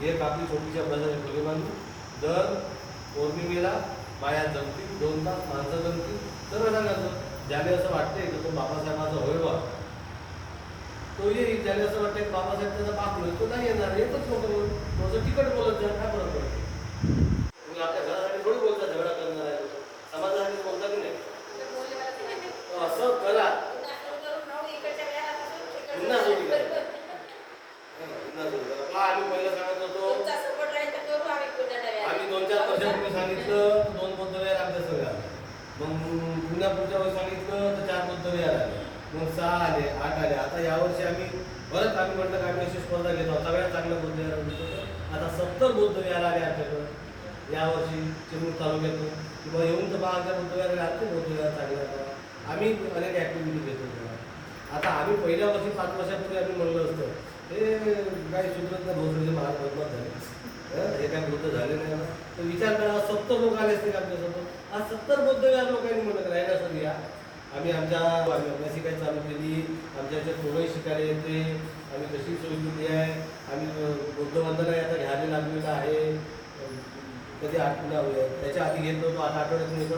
एक आपली छोटीशी अभ्यासाची खोली बांधू दर पौर्णिमेला बाया जमतील दोन तास माणसं जमतील. तर सांगायचं ज्याने असं वाटते की तो बाबासाहेबाचा होय बा तो येईल ज्याने असं वाटतं की बाबासाहेब त्याचा बाप होईल तो नाही येणार येतच नको म्हणून थोडंसं तिकट बोलत जा काय फरक पडतो तुम्ही आपल्या घरासाठी थोडी बोलता झगडा करणार आहे. समाजासाठी बोलता की नाही? असं करा पुन्हा सुरू करा पुन्हा सुरू करा पहा, आम्ही पहिलं सांगत होतो वर्षात तुम्ही सांगितलं दोन दोन बौद्धविहार आमच्या सगळ्या मग पुन्हा पुढच्या वेळी सांगितलं तर चार बौद्धविहार आले. मग सहा आले आठ आले. आता यावर्षी आम्ही परत आम्ही म्हटलं की आम्ही अशी स्पर्धा घेतो सगळ्यात चांगलं बौद्धविहार होतं आता सत्तर बौद्धविहार आले आमच्याकडं. यावर्षी चिमूर तालुक्यातून. किंवा येऊन तर आमच्या बौद्धविहार आले बौद्धविहार चांगले आता. आम्ही अनेक ॲक्टिव्हिटी घेतो आता आम्ही पहिल्या वर्षी पाच वर्षापूर्वी आम्ही म्हणलं असतं हे काही सुधरत नाही भोसरीचे महाराज बदमात झाले हं, हे काय वृद्ध झाले नाही ना तर विचार करा सत्तर लोक आले असते आमच्यासोबत. आज सत्तर बौद्धविहार लोकांनी म्हणत राहिला असं या. आम्ही आमच्या आम्ही अभ्यासी काय चालू केली. आमच्या याच्यात थोडंही शिकायला येते. आम्ही कशी सोय केली आहे. आम्ही अं, बौद्ध वंदना आता घ्यायला लागलेलं आहे. कधी आठ त्याच्या आधी घेत नव्हतो आता आठवड्यातून